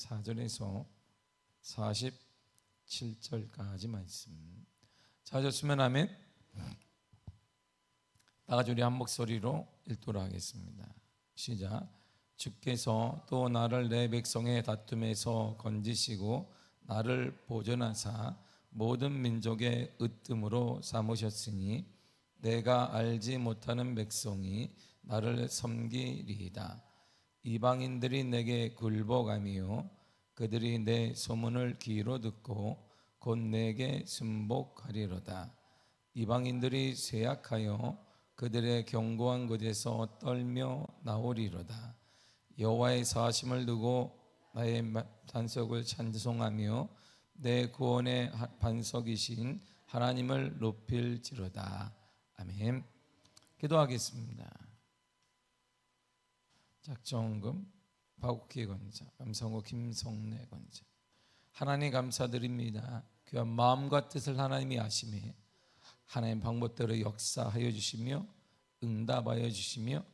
34절에서 47절까지 말씀. 찾았으면 하면 나가지 우리 한 목소리로 읽도록 하겠습니다. 시작. 주께서 또 나를 내 백성의 다툼에서 건지시고 나를 보존하사 모든 민족의 으뜸으로 삼으셨으니 내가 알지 못하는 백성이 나를 섬기리이다. 이방인들이 내게 굴복하며 그들이 내 소문을 귀로 듣고 곧 내게 순복하리로다. 이방인들이 쇠약하여 그들의 견고한 곳에서 떨며 나오리로다. 여호와의 사심을 두고 나의 반석을 찬송하며 내 구원의 반석이신 하나님을 높일지로다. 아멘. 기도하겠습니다. 작정금 박욱기 권자, 감성호 김성래 권자. 하나님 감사드립니다. 귀한 마음과 뜻을 하나님이 아심에 하나님 방법대로 역사하여 주시며 응답하여 주시며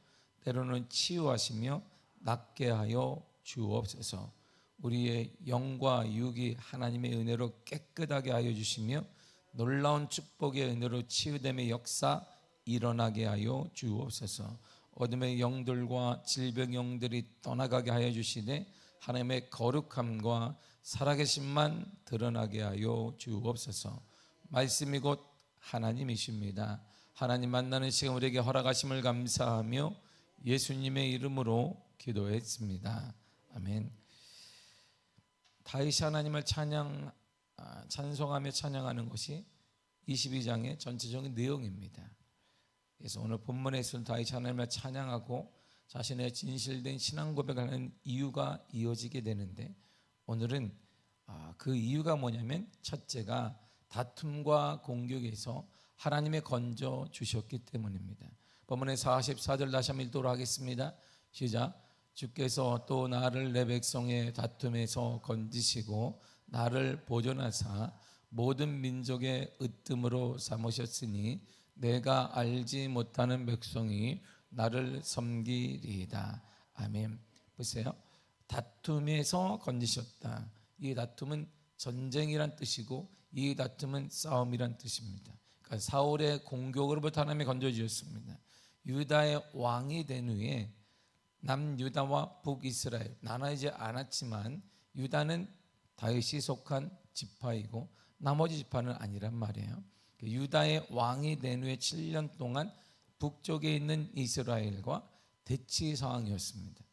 때로는 치유하시며 낫게 하여 주옵소서. 우리의 영과 육이 하나님의 은혜로 깨끗하게 하여 주시며 놀라운 축복의 은혜로 치유됨의 역사 일어나게 하여 주옵소서. 어둠의 영들과 질병 영들이 떠나가게 하여 주시되 하나님의 거룩함과 살아계심만 드러나게 하여 주옵소서. 말씀이 곧 하나님이십니다. 하나님 만나는 시간 우리에게 허락하심을 감사하며 예수님의 이름으로 기도했습니다. 아멘. 다윗이 하나님을 찬양 아, 찬송하며 찬양하는 것이 22장의 전체적인 내용입니다. 그래서 오늘 본문에서는 다윗이 하나님을 찬양하고 자신의 진실된 신앙 고백하는 이유가 이어지게 되는데 오늘은 아, 그 이유가 뭐냐면 첫째가 다툼과 공격에서 하나님의 건져 주셨기 때문입니다. 본문의 44절 다시 한번 읽도록 하겠습니다. 시작. 주께서 또 나를 내 백성의 다툼에서 건지시고 나를 보존하사 모든 민족의 으뜸으로 삼으셨으니 내가 알지 못하는 백성이 나를 섬기리이다. 아멘. 보세요. 다툼에서 건지셨다. 이 다툼은 전쟁이란 뜻이고 이 다툼은 싸움이란 뜻입니다. 그러니까 사울의 공격으로부터 하나님이 건져 주셨습니다. 유다의 왕이 된 후에 남유다와 북이스라엘 나눠지지 않았지만 유다는 다윗이 속한 지파이고 나머지 지파는 아니란 말이에요. 그 유다의 왕이 된 후에 7년 동안 북쪽에 있는 이스라엘과 대치 상황이었습니다.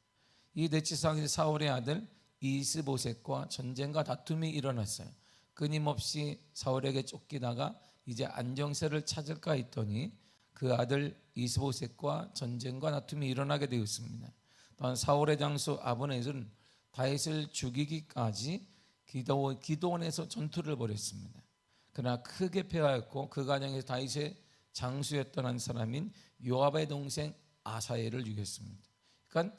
이 대치 상황에서 사울의 아들 이스보셋과 전쟁과 다툼이 일어났어요. 끊임없이 사울에게 쫓기다가 이제 안정세를 찾을까 했더니 그 아들 이스보셋과 전쟁과 다툼이 일어나게 되었습니다. 또한 사울의 장수 아브넷은 다윗을 죽이기까지 기도, 기도원에서 전투를 벌였습니다. 그러나 크게 패하였고 그 과정에서 다윗의 장수였던 한 사람인 요압의 동생 아사엘을 죽였습니다. 그러니까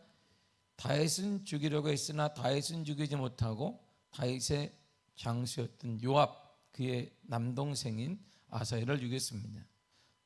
다윗은 죽이려고 했으나 다윗은 죽이지 못하고 다윗의 장수였던 요압 그의 남동생인 아사엘을 죽였습니다.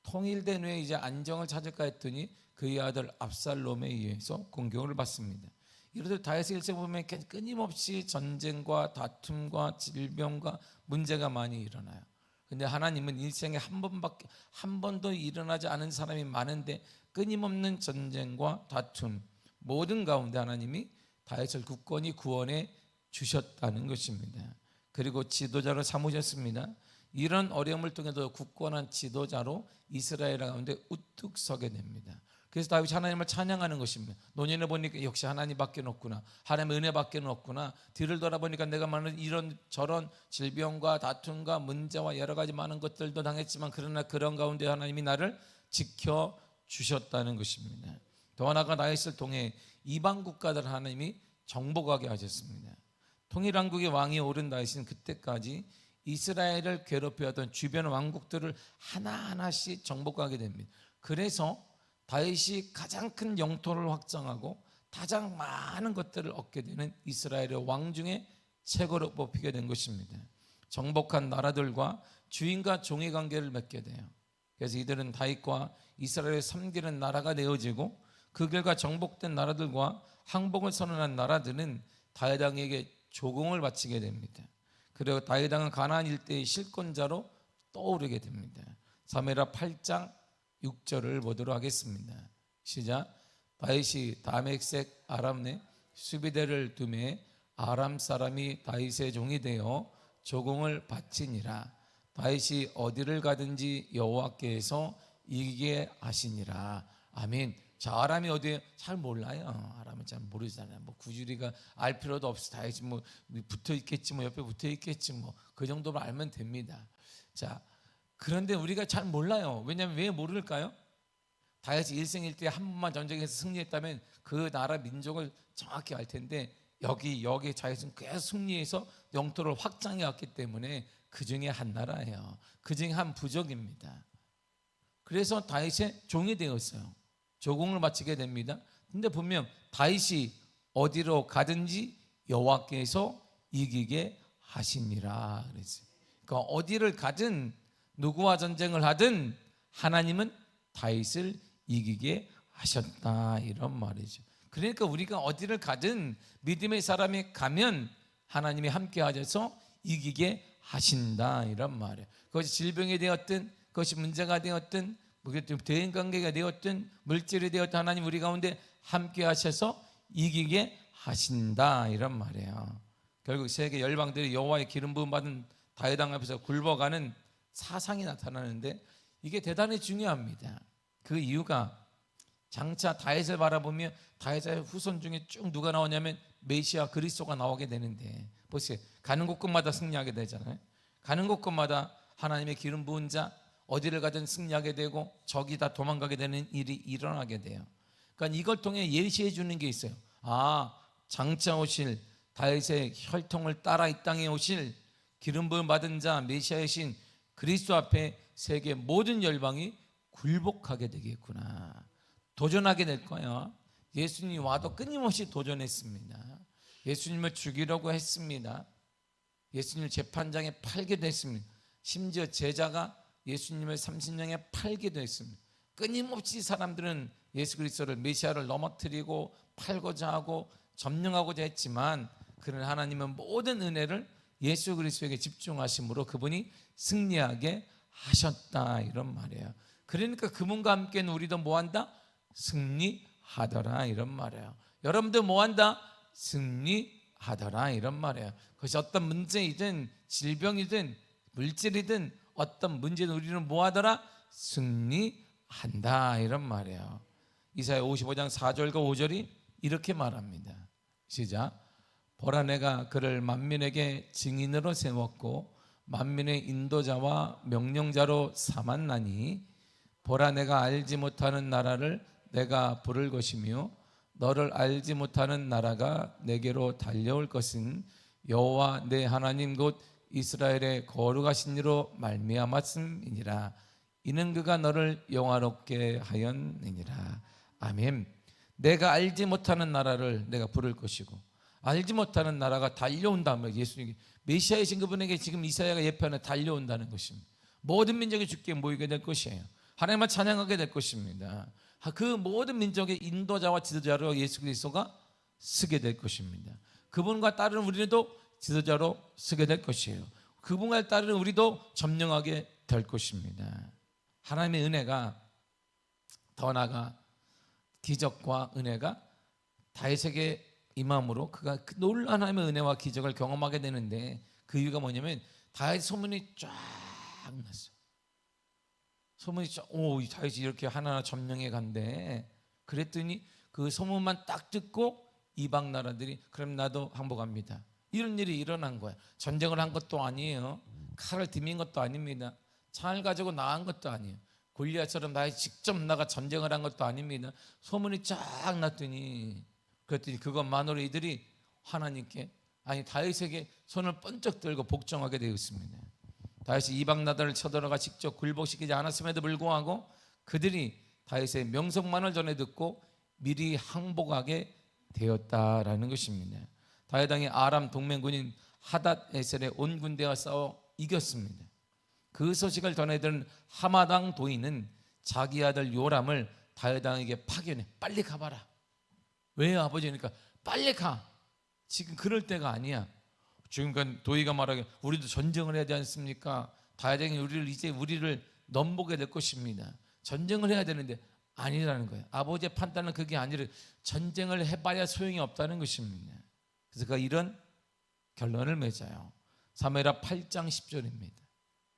통일된 후에 이제 안정을 찾을까 했더니 그의 아들 압살롬에 의해서 공격을 받습니다. 이렇듯 다윗의 일생 보면 끊임없이 전쟁과 다툼과 질병과 문제가 많이 일어나요. 근데 하나님은 일생에 한 번밖에 한 번도 일어나지 않은 사람이 많은데 끊임없는 전쟁과 다툼 모든 가운데 하나님이 다윗을 굳건히 구원해 주셨다는 것입니다. 그리고 지도자로 삼으셨습니다. 이런 어려움을 통해서 굳건한 지도자로 이스라엘 가운데 우뚝 서게 됩니다. 그래서 다윗이 하나님을 찬양하는 것입니다. 노년에 보니까 역시 하나님밖에 없구나. 하나님의 은혜밖에 없구나. 뒤를 돌아보니까 내가 많은 이런 저런 질병과 다툼과 문제와 여러 가지 많은 것들도 당했지만 그러나 그런 가운데 하나님이 나를 지켜 주셨다는 것입니다. 더 나아가 다윗을 통해 이방 국가들 하나님이 정복하게 하셨습니다. 통일왕국의 왕이 오른 다윗은 그때까지 이스라엘을 괴롭혀하던 주변 왕국들을 하나하나씩 정복하게 됩니다. 그래서 다윗이 가장 큰 영토를 확장하고 가장 많은 것들을 얻게 되는 이스라엘의 왕 중에 최고로 뽑히게 된 것입니다. 정복한 나라들과 주인과 종의 관계를 맺게 돼요. 그래서 이들은 다윗과 이스라엘을 섬기는 나라가 되어지고 그 결과 정복된 나라들과 항복을 선언한 나라들은 다윗 왕에게 조공을 바치게 됩니다. 그리고 다윗 왕은 가나안 일대의 실권자로 떠오르게 됩니다. 사무엘하 8장 6절을 보도록 하겠습니다. 시작. 다윗이 다메섹 아람내 수비대를 두매 아람 사람이 다윗의 종이 되어 조공을 바치니라. 다윗이 어디를 가든지 여호와께서 이기게 하시니라. 아멘. 자, 아람이 어디에 잘 몰라요. 아람은 잘 모르잖아요. 뭐 구주리가 알 필요도 없어. 다윗이 뭐 붙어 있겠지, 뭐 옆에 붙어 있겠지, 뭐 그 정도로 알면 됩니다. 자, 그런데 우리가 잘 몰라요. 왜냐하면 왜 모를까요? 다윗이 일생일대 한 번만 전쟁에서 승리했다면 그 나라 민족을 정확히 알 텐데 여기 여기 자윗은 계속 승리해서 영토를 확장해 왔기 때문에 그 중에 한 나라예요. 그 중에 한 부족입니다. 그래서 다윗의 종이 되었어요. 조공을 바치게 됩니다. 근데 분명 다윗이 어디로 가든지 여호와께서 이기게 하시니라 그랬어요. 그러니까 어디를 가든 누구와 전쟁을 하든 하나님은 다윗을 이기게 하셨다 이런 말이죠. 그러니까 우리가 어디를 가든 믿음의 사람이 가면 하나님이 함께 하셔서 이기게 하신다 이런 말이에요. 그것이 질병이 되었든 그것이 문제가 되었든 대인 관계가 되었든 물질이 되었든 하나님 우리 가운데 함께 하셔서 이기게 하신다 이런 말이에요. 결국 세계 열방들이 여호와의 기름 부음 받은 다윗 왕 앞에서 굴복하는 사상이 나타나는데 이게 대단히 중요합니다. 그 이유가 장차 다윗을 바라보며 다윗의 후손 중에 쭉 누가 나오냐면 메시아 그리스도가 나오게 되는데 보세요. 가는 곳곳마다 승리하게 되잖아요. 가는 곳곳마다 하나님의 기름 부은 자 어디를 가든 승리하게 되고 적이 다 도망가게 되는 일이 일어나게 돼요. 그러니까 이걸 통해 예시해 주는 게 있어요. 아, 장차 오실 다윗의 혈통을 따라 이 땅에 오실 기름 부음 받은 자 메시아의 신 그리스도 앞에 세계 모든 열방이 굴복하게 되겠구나. 도전하게 될 거야. 예수님이 와도 끊임없이 도전했습니다. 예수님을 죽이려고 했습니다. 예수님을 재판장에 팔기도 했습니다. 심지어 제자가 예수님을 30년에 팔기도 했습니다. 끊임없이 사람들은 예수 그리스도를 메시아를 넘어뜨리고 팔고자 하고 점령하고자 했지만 그런 하나님은 모든 은혜를 예수 그리스도에게 집중하심으로 그분이 승리하게 하셨다 이런 말이에요. 그러니까 그분과 함께는 우리도 뭐 한다? 승리하더라 이런 말이에요. 여러분들 뭐한다? 승리하더라 이런 말이에요. 그것이 어떤 문제이든 질병이든 물질이든 어떤 문제는 우리는 뭐 하더라? 승리한다 이런 말이에요. 이사야 55장 4절과 5절이 이렇게 말합니다. 시작. 보라 내가 그를 만민에게 증인으로 세웠고 만민의 인도자와 명령자로 삼았나니 보라 내가 알지 못하는 나라를 내가 부를 것이며 너를 알지 못하는 나라가 내게로 달려올 것은 여호와 내 하나님 곧 이스라엘의 거룩하신 이로 말미암았음이니라. 이는 그가 너를 영화롭게 하였느니라. 아멘. 내가 알지 못하는 나라를 내가 부를 것이고 알지 못하는 나라가 달려온다면 예수님 메시아이신 그분에게 지금 이사야가 예표하는 달려온다는 것입니다 모든 민족이 주께 모이게 될 것이에요 하나님만 찬양하게 될 것입니다 그 모든 민족의 인도자와 지도자로 예수 그리스도가 쓰게 될 것입니다 그분과 따르는 우리도 지도자로 쓰게 될 것이에요. 그분과 따르는 우리도 점령하게 될 것입니다. 하나님의 은혜가 더 나가 기적과 은혜가 다윗에게 임함으로 그가 그 놀란 하나님의 은혜와 기적을 경험하게 되는데 그 이유가 뭐냐면 다윗 소문이 쫙 났어. 소문이 쫙, 오, 다윗이 이렇게 하나하나 점령해 간대. 그랬더니 그 소문만 딱 듣고 이방 나라들이 그럼 나도 항복합니다. 이런 일이 일어난 거야. 전쟁을 한 것도 아니에요. 칼을 디민 것도 아닙니다. 창을 가지고 나간 것도 아니에요. 골리앗처럼 나 직접 나가 전쟁을 한 것도 아닙니다. 소문이 쫙 났더니 그랬더니 그것만으로 이들이 하나님께 아니 다윗에게 손을 번쩍 들고 복종하게 되었습니다. 다윗이 이방 나라를 쳐들어가 직접 굴복시키지 않았음에도 불구하고 그들이 다윗의 명성만을 전해 듣고 미리 항복하게 되었다라는 것입니다. 다윗 왕이 아람 동맹군인 하닷 에셀의 온 군대와 싸워 이겼습니다. 그 소식을 전해들은 하마당 도인은 자기 아들 요람을 다윗 왕에게 파견해 빨리 가봐라. 왜 아버지니까 빨리 가. 지금 그럴 때가 아니야. 지금까지 도희가 말하기 우리도 전쟁을 해야 되지 않습니까? 다행히 우리를 이제 우리를 넘보게 될 것입니다. 전쟁을 해야 되는데 아니라는 거예요. 아버지의 판단은 그게 아니라 전쟁을 해봐야 소용이 없다는 것입니다. 그래서 그가 이런 결론을 맺어요. 사무엘하 8장 10절입니다.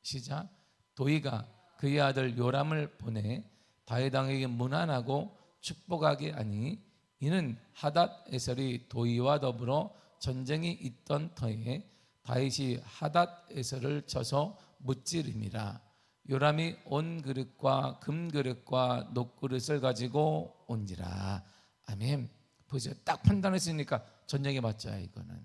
시작. 도희가 그의 아들 요람을 보내 다윗 왕에게 문안하고 축복하게 하니 이는 하닷 에셀이 도희와 더불어 전쟁이 있던 터에 다윗이 하닷 에셀을 쳐서 무찌름이라. 요람이 온 그릇과 금 그릇과 녹 그릇을 가지고 온지라. 아멘. 보세요. 딱 판단했으니까 전쟁에 맞자 이거는.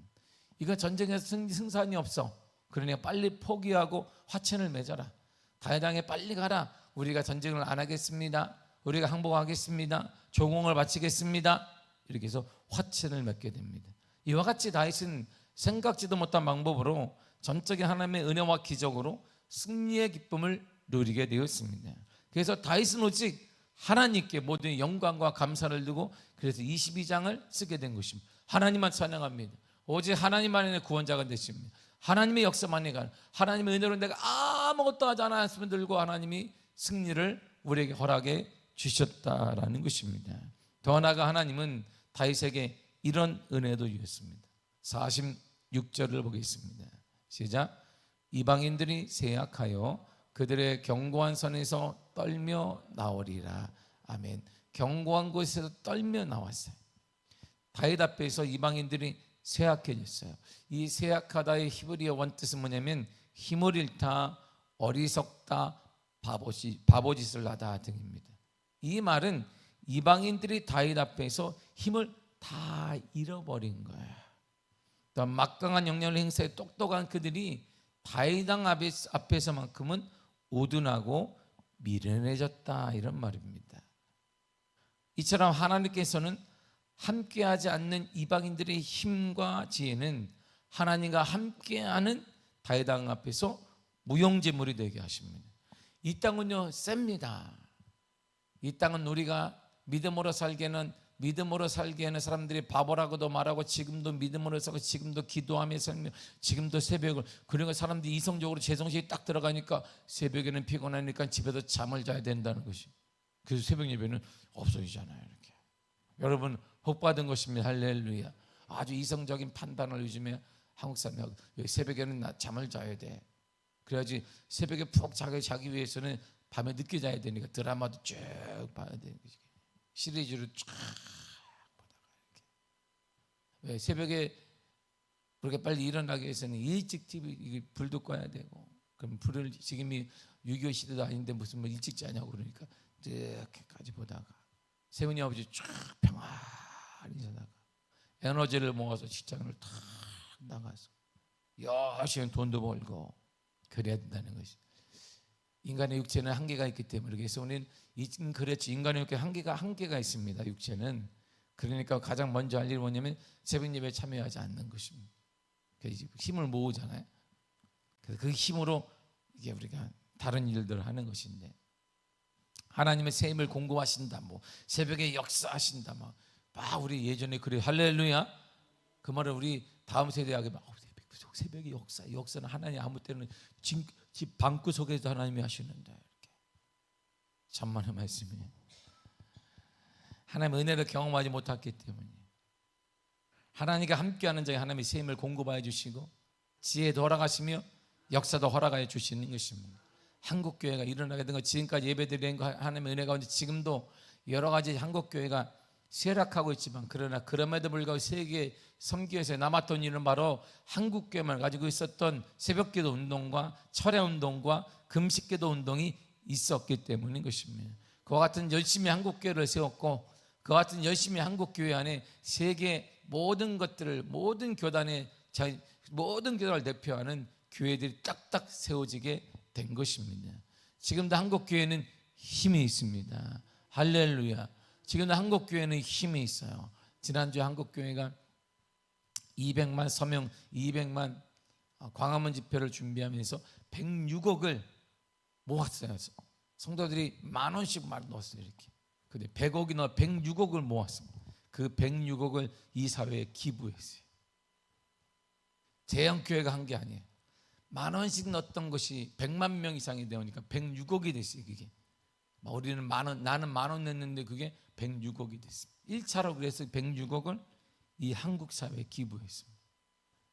이거 전쟁에서 승, 승산이 없어. 그러니까 빨리 포기하고 화친을 맺어라. 다회당에 빨리 가라. 우리가 전쟁을 안 하겠습니다 우리가 항복하겠습니다 조공을 바치겠습니다 이렇게 해서 화친을 맺게 됩니다 이와 같이 다윗은 생각지도 못한 방법으로 전적인 하나님의 은혜와 기적으로 승리의 기쁨을 누리게 되었습니다. 그래서 다윗은 오직 하나님께 모든 영광과 감사를 두고 그래서 22장을 쓰게 된 것입니다. 하나님만 찬양합니다. 오직 하나님만의 구원자가 되십니다. 하나님의 역사만이 가 하나님의 은혜로 내가 아무것도 하지 않았으면 들고 하나님이 승리를 우리에게 허락해 주셨다라는 것입니다. 더 나아가 하나님은 다윗에게 이런 은혜도 주셨습니다. 46절을 보겠습니다. 시작. 이방인들이 세약하여 그들의 견고한 선에서 떨며 나오리라. 아멘. 견고한 곳에서 떨며 나왔어요. 다윗 앞에서 이방인들이 쇠약해졌어요. 이 쇠약하다의 히브리어 원뜻은 뭐냐면 힘을 잃다, 어리석다, 바보짓, 바보짓을 하다 등입니다. 이 말은 이방인들이 다윗 앞에서 힘을 다 잃어버린 거예요. 또 막강한 영향을 행사해 똑똑한 그들이 다윗당 앞에서만큼은 우둔하고 미련해졌다 이런 말입니다. 이처럼 하나님께서는 함께하지 않는 이방인들의 힘과 지혜는 하나님과 함께하는 다윗당 앞에서 무용지물이 되게 하십니다. 이 땅은요 셉니다. 이 땅은 우리가 믿음으로 살기에는 믿음으로 살기에는 사람들이 바보라고도 말하고 지금도 믿음으로 살고 지금도 기도하며 살며 지금도 새벽을 그러니까 사람들이 이성적으로 재성식이 딱 들어가니까 새벽에는 피곤하니까 집에서 잠을 자야 된다는 것이. 그래서 새벽 예배는 없어지잖아요 이렇게. 여러분 복 받은 것입니다. 할렐루야. 아주 이성적인 판단을 요즘에 한국 사람이 새벽에는 나 잠을 자야 돼. 그래야지 새벽에 푹 자기 자기 위해서는 밤에 늦게 자야 되니까 드라마도 쭉 봐야 되는 거지 시리즈를 쫙 보다가 이렇게. 왜 새벽에 그렇게 빨리 일어나기 위해서는 일찍 TV 불도 꺼야 되고. 그럼 불을 지금이 6.25 시대도 아닌데 무슨 뭐 일찍 자냐고 그러니까 이렇게까지 보다가 세훈이 아버지 쫙 평안히 자다가 에너지를 모아서 직장을 탁 나가서 열심히 돈도 벌고 그래야 된다는 것이 인간의 육체는 한계가 있기 때문에 그래서 우리는 그렇지 인간의 육체 한계가 한계가 있습니다. 육체는 그러니까 가장 먼저 할 일이 뭐냐면 새벽 예배에 참여하지 않는 것입니다. 힘을 모으잖아요. 그래서 그 힘으로 이게 우리가 다른 일들을 하는 것인데 하나님의 새 힘을 공급하신다. 뭐 새벽에 역사하신다. 막, 막 우리 예전에 그래 할렐루야. 그 말을 우리 다음 세대에게 막 새벽에 역사, 역사는 하나님 아무 때는 집 방구석에서 하나님이 하시는데 이렇게 천만의 말씀이에요. 하나님의 은혜를 경험하지 못했기 때문에 하나님과 함께하는 자에 하나님의 새 힘을 공급하여 주시고 지혜도 허락하시며 역사도 허락하여 주시는 것입니다. 한국 교회가 일어나게 된 것, 지금까지 예배드리는 거 하나님의 은혜 가운데 지금도 여러 가지 한국 교회가 쇠락하고 있지만 그러나 그럼에도 불구하고 세계 섬기에서 남았던 일은 바로 한국교회만 가지고 있었던 새벽기도 운동과 철야 운동과 금식기도 운동이 있었기 때문인 것입니다. 그와 같은 열심히 한국교회를 세웠고 그와 같은 열심히 한국교회 안에 세계 모든 것들을 모든 교단의 모든 교단을 대표하는 교회들이 딱딱 세워지게 된 것입니다. 지금도 한국교회는 힘이 있습니다. 할렐루야. 지금도 한국 교회는 힘이 있어요. 지난주에 한국 교회가 200만 서명, 200만 광화문 집회를 준비하면서 106억을 모았어요. 성도들이 만 원씩 만 넣었어요. 이렇게. 근데 100억이 나 106억을 모았습니다. 그 106억을 이 사회에 기부했어요. 대형 교회가 한 게 아니에요. 만 원씩 넣었던 것이 100만 명 이상이 되니까 106억이 됐어요, 그게. 막 우리는 만 원, 나는 만 원 냈는데 그게 106억이 됐습니다. 1차로 그래서 106억을 이 한국 사회에 기부했습니다.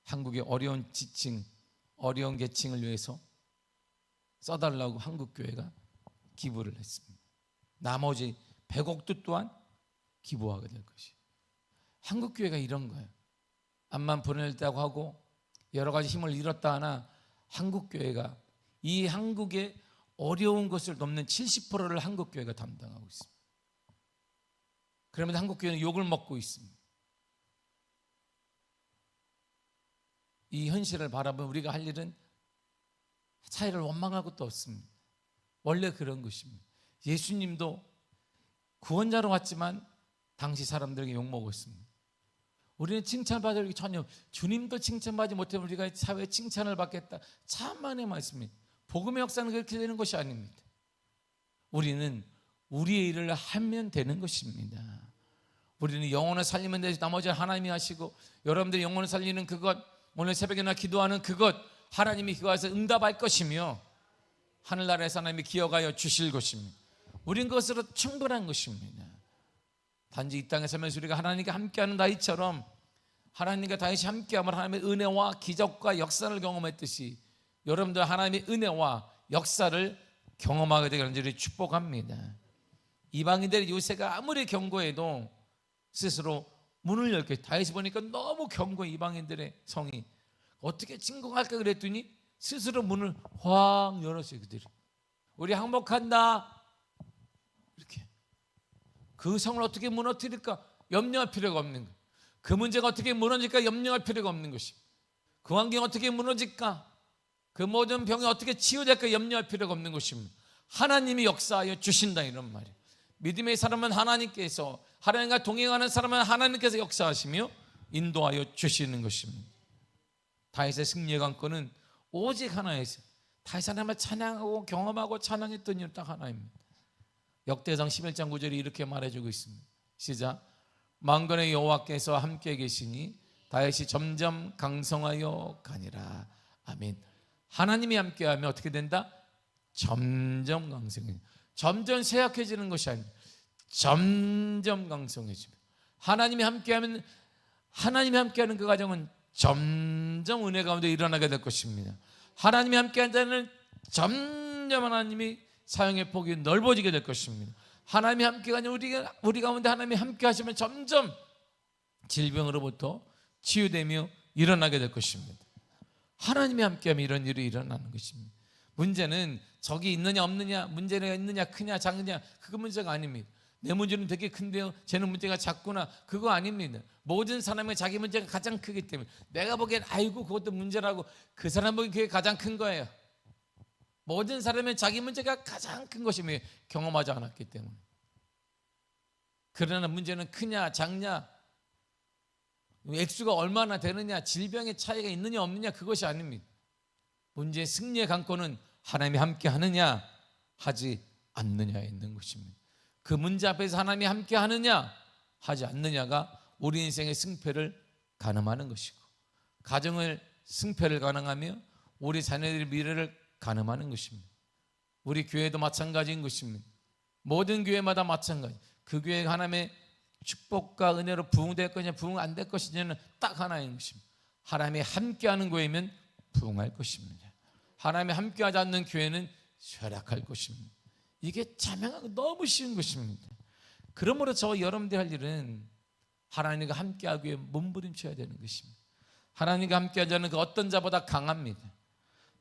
한국의 어려운 지층, 어려운 계층을 위해서 써달라고 한국 교회가 기부를 했습니다. 나머지 100억도 또한 기부하게 될 것이. 한국 교회가 이런 거예요. 암만 보내다고 하고 여러 가지 힘을 잃었다 하나 한국 교회가 이 한국의 어려운 것을 넘는 70%를 한국 교회가 담당하고 있습니다. 그러면 한국 교회는 욕을 먹고 있습니다. 이 현실을 바라보면 우리가 할 일은 차이를 원망할 것도 없습니다. 원래 그런 것입니다. 예수님도 구원자로 왔지만 당시 사람들에게 욕먹었습니다. 우리는 칭찬받을 게 전혀 주님도 칭찬받지 못하면 우리가 사회에 칭찬을 받겠다. 참만의 말씀입니다. 복음의 역사는 그렇게 되는 것이 아닙니다. 우리는 우리의 일을 하면 되는 것입니다. 우리는 영혼을 살리면 되지 나머지 하나님이 하시고 여러분들이 영혼을 살리는 그것 오늘 새벽에나 기도하는 그것 하나님이 그것에 응답할 것이며 하늘나라에서 하나님이 기억하여 주실 것입니다. 우린 그것으로 충분한 것입니다. 단지 이 땅에 살면서 우리가 하나님과 함께하는 나이처럼 하나님과 다시 함께하면 하나님의 은혜와 기적과 역사를 경험했듯이 여러분들 하나님의 은혜와 역사를 경험하게 되기를 간절히 축복합니다. 이방인들의 요새가 아무리 경고해도 스스로 문을 열게 다시 보니까 너무 경고 이방인들의 성이. 어떻게 진공할까 그랬더니 스스로 문을 확 열었어요 그들이. 우리 항복한다 이렇게. 그 성을 어떻게 무너뜨릴까? 염려할 필요가 없는 거예요 그 문제가 어떻게 무너질까? 염려할 필요가 없는 것이. 그 환경이 어떻게 무너질까 그 모든 병이 어떻게 치유될까 염려할 필요가 없는 것입니다 하나님이 역사하여 주신다 이런 말이에요 믿음의 사람은 하나님께서 하나님과 동행하는 사람은 하나님께서 역사하시며 인도하여 주시는 것입니다. 다윗의 승리의 관건은 오직 하나였어요. 다윗 하나님을 찬양하고 경험하고 찬양했던 이유 딱 하나입니다. 역대상 11장 9절이 이렇게 말해주고 있습니다. 시작. 망건의 여호와께서 함께 계시니 다윗이 점점 강성하여 가니라. 아멘. 하나님이 함께하면 어떻게 된다? 점점 강성해. 점점 쇠약해지는 것이 아닙니다. 점점 강성해집니다. 하나님이 함께하면 하나님이 함께하는 그 과정은 점점 은혜 가운데 일어나게 될 것입니다. 하나님이 함께한다는 점점 하나님이 사용의 폭이 넓어지게 될 것입니다. 하나님이 함께하는 우리가 우리 가운데 하나님이 함께 하시면 점점 질병으로부터 치유되며 일어나게 될 것입니다. 하나님이 함께하면 이런 일이 일어나는 것입니다. 문제는 적이 있느냐 없느냐, 문제가 있느냐 크냐 작느냐 그거 문제가 아닙니다. 내 문제는 되게 큰데요. 쟤는 문제가 작구나. 그거 아닙니다. 모든 사람의 자기 문제가 가장 크기 때문에 내가 보기엔 아이고 그것도 문제라고 그 사람 보기엔 그게 가장 큰 거예요. 모든 사람의 자기 문제가 가장 큰 것이며 경험하지 않았기 때문에. 그러나 문제는 크냐 작냐 액수가 얼마나 되느냐 질병의 차이가 있느냐 없느냐 그것이 아닙니다. 문제의 승리의 관건은 하나님이 함께 하느냐 하지 않느냐에 있는 것입니다. 그 문제 앞에서 하나님이 함께 하느냐 하지 않느냐가 우리 인생의 승패를 가늠하는 것이고 가정을 승패를 가능하며 우리 자녀들의 미래를 가늠하는 것입니다. 우리 교회도 마찬가지인 것입니다. 모든 교회마다 마찬가지. 그 교회가 하나님의 축복과 은혜로 부흥될 것이냐 부흥 안 될 것이냐는 딱 하나인 것입니다. 하나님이 함께하는 교회면 부흥할 것입니다. 하나님이 함께하지 않는 교회는 쇠락할 것입니다. 이게 자명하고 너무 쉬운 것입니다. 그러므로 저 여러분들 할 일은 하나님과 함께하기 위해 몸부림쳐야 되는 것입니다. 하나님과 함께하자는 그 어떤 자보다 강합니다.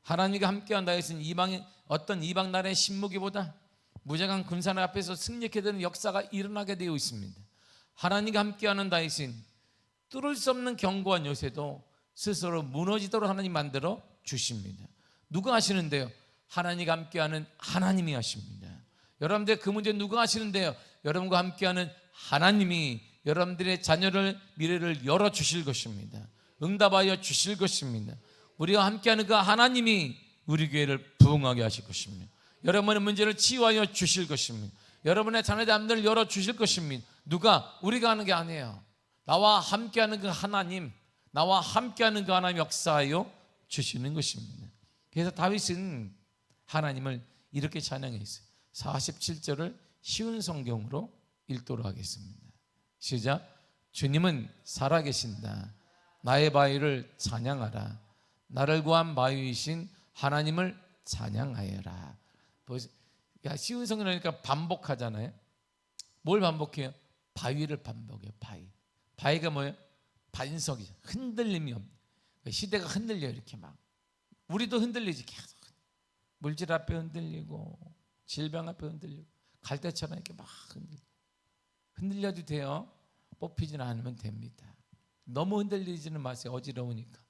하나님과 함께한다 해서 이방의 어떤 이방 나라의 신무기보다 무장한 군사를 앞에서 승리하게 되는 역사가 일어나게 되어 있습니다. 하나님과 함께하는 다윗은 뚫을 수 없는 견고한 요새도 스스로 무너지도록 하나님 만들어 주십니다. 누가 하시는데요? 하나님과 함께하는 하나님이 하십니다. 여러분들 그 문제 누가 하시는데요? 여러분과 함께하는 하나님이 여러분들의 자녀를 미래를 열어 주실 것입니다. 응답하여 주실 것입니다. 우리가 함께하는 그 하나님이 우리 교회를 부흥하게 하실 것입니다. 여러분의 문제를 치유하여 주실 것입니다. 여러분의 자녀들 앞을 열어 주실 것입니다. 누가 우리가 하는 게 아니에요. 나와 함께하는 그 하나님, 나와 함께하는 그 하나님 역사하여 주시는 것입니다. 그래서 다윗은 하나님을 이렇게 찬양했어요. 47절을 쉬운 성경으로 읽도록 하겠습니다. 시작. 주님은 살아계신다. 나의 바위를 찬양하라. 나를 구한 바위이신 하나님을 찬양하여라. 야, 쉬운 성경이니까 반복하잖아요. 뭘 반복해요? 바위를 반복해요. 바위. 바위가 뭐예요? 반석이 흔들림이 없는. 시대가 흔들려 이렇게 막. 우리도 흔들리지 계속. 물질 앞에 흔들리고 질병 앞에 흔들리고 갈대처럼 이렇게 막 흔들. 흔들려도 돼요. 뽑히지는 않으면 됩니다. 너무 흔들리지는 마세요. 어지러우니까.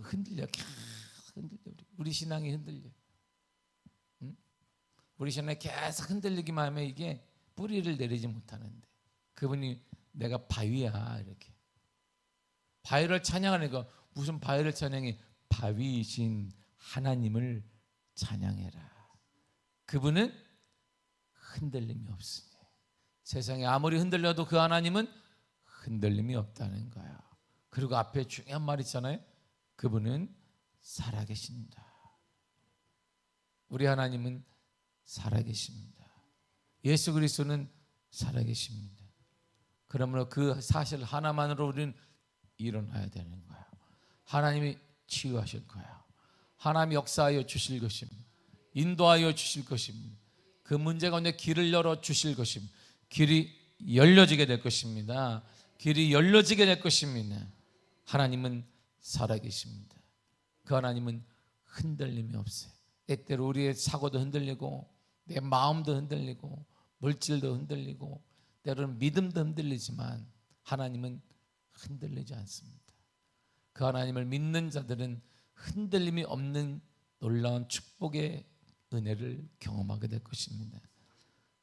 흔들려 계속 흔들려. 우리 신앙이 흔들려. 응? 우리 신앙이 계속 흔들리기만 하면 이게 뿌리를 내리지 못하는데 그분이 내가 바위야 이렇게. 바위를 찬양하니까 무슨 바위를 찬양해? 바위이신 하나님을 찬양해라. 그분은 흔들림이 없으니. 세상에 아무리 흔들려도 그 하나님은 흔들림이 없다는 거야. 그리고 앞에 중요한 말 있잖아요. 그분은 살아계신다. 우리 하나님은 살아계십니다. 예수 그리스도는 살아계십니다. 그러므로 그 사실 하나만으로 우리는 일어나야 되는 거예요. 하나님이 치유하실 거예요. 하나님이 역사하여 주실 것입니다. 인도하여 주실 것입니다. 그 문제 가운데 길을 열어 주실 것입니다. 길이 열려지게 될 것입니다. 길이 열려지게 될 것입니다. 하나님은 살아계십니다. 그 하나님은 흔들림이 없어요. 때때로 우리의 사고도 흔들리고 내 마음도 흔들리고 물질도 흔들리고 때로는 믿음도 흔들리지만 하나님은 흔들리지 않습니다. 그 하나님을 믿는 자들은 흔들림이 없는 놀라운 축복의 은혜를 경험하게 될 것입니다.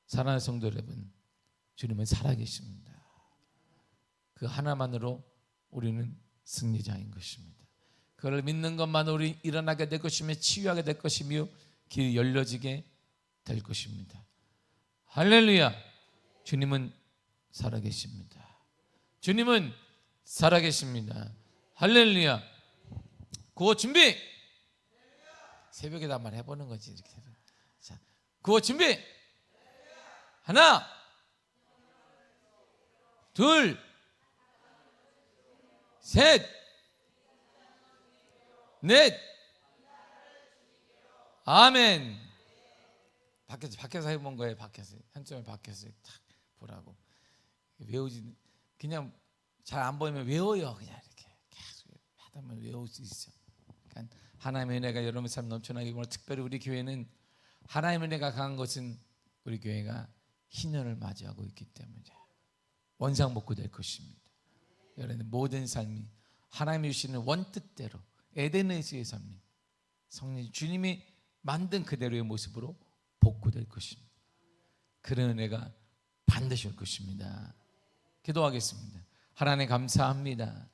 사랑하는 성도 여러분, 주님은 살아계십니다. 그 하나만으로 우리는 승리자인 것입니다. 그를 믿는 것만으로 우리 일어나게 될 것이며 치유하게 될 것이며 길이 열려지게 될 것입니다. 할렐루야. 주님은 살아계십니다. 주님은 살아계십니다. 할렐루야. 구호 준비. 새벽에 한번 해보는 거지 이렇게. 자, 구호 준비. 하나, 둘, 셋, 넷. 아멘. 밖에서 밖에서 해본 거예요. 밖에서 현점을 밖에서 탁 보라고 외우지 그냥 잘 안 보이면 외워요. 그냥 이렇게 계속 하다 보면 외울 수 있어. 그러니까 하나님의 은혜가 여러분 삶 넘쳐나기 원하 특별히 우리 교회는 하나님의 은혜가 강한 것은 우리 교회가 희년을 맞이하고 있기 때문에 원상복구 될 것입니다. 여러분 모든 삶이 하나님이 주시는 원뜻대로 에덴에서의 삶이 성령 주님이 만든 그대로의 모습으로 복구될 것입니다. 그런 은혜가 반드시 올 것입니다. 기도하겠습니다. 하나님 감사합니다.